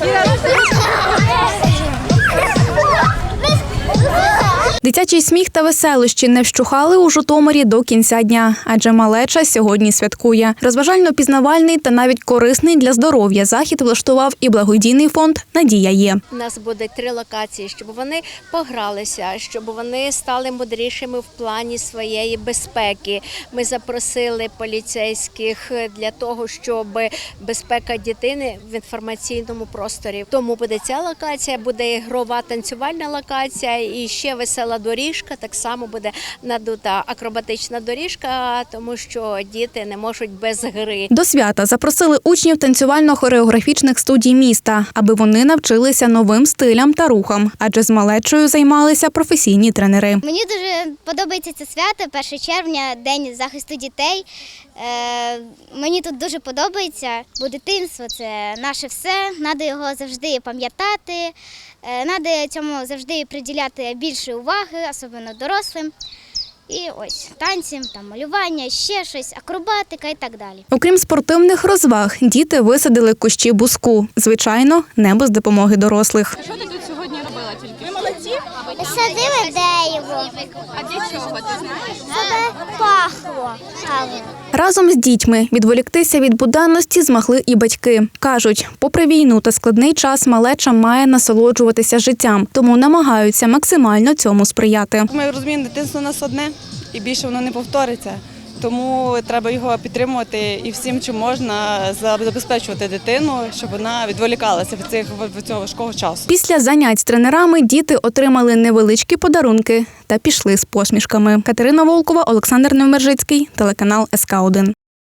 Gracias. Дитячий сміх та веселощі не вщухали у Житомирі до кінця дня, адже малеча сьогодні святкує. Розважально-пізнавальний та навіть корисний для здоров'я захід влаштував і благодійний фонд Надія є. У нас буде три локації, щоб вони погралися, щоб вони стали мудрішими в плані своєї безпеки. Ми запросили поліцейських для того, щоб безпека дитини в інформаційному просторі. Тому буде ця локація, буде ігрова танцювальна локація і ще весела доріжка. Так само буде надута акробатична доріжка, тому що діти не можуть без гри. До свята запросили учнів танцювально-хореографічних студій міста, аби вони навчилися новим стилям та рухам, адже з малечою займалися професійні тренери. Мені дуже подобається це свято, 1 червня, День захисту дітей. Е, мені тут дуже подобається, бо дитинство це наше все. Треба його завжди пам'ятати. Треба цьому завжди приділяти більше уваги, особливо дорослим. І ось танці, там малювання, ще щось, акробатика і так далі. Окрім спортивних розваг, діти висадили кущі буску. Звичайно, не без допомоги дорослих. Що ти тут сьогодні робила тільки? Ви молодці? Садили дерево, А для чого ти знаєш? Пахло. Разом з дітьми відволіктися від буденності змогли і батьки. Кажуть, попри війну та складний час, малеча має насолоджуватися життям, тому намагаються максимально цьому сприяти. Ми розуміємо, дитинство у нас одне і більше воно не повториться. Тому треба його підтримувати і всім, чим можна, забезпечувати дитину, щоб вона відволікалася від цих від цього важкого часу. Після занять з тренерами діти отримали невеличкі подарунки та пішли з посмішками. Катерина Волкова, Олександр Невмержицький, телеканал СК 1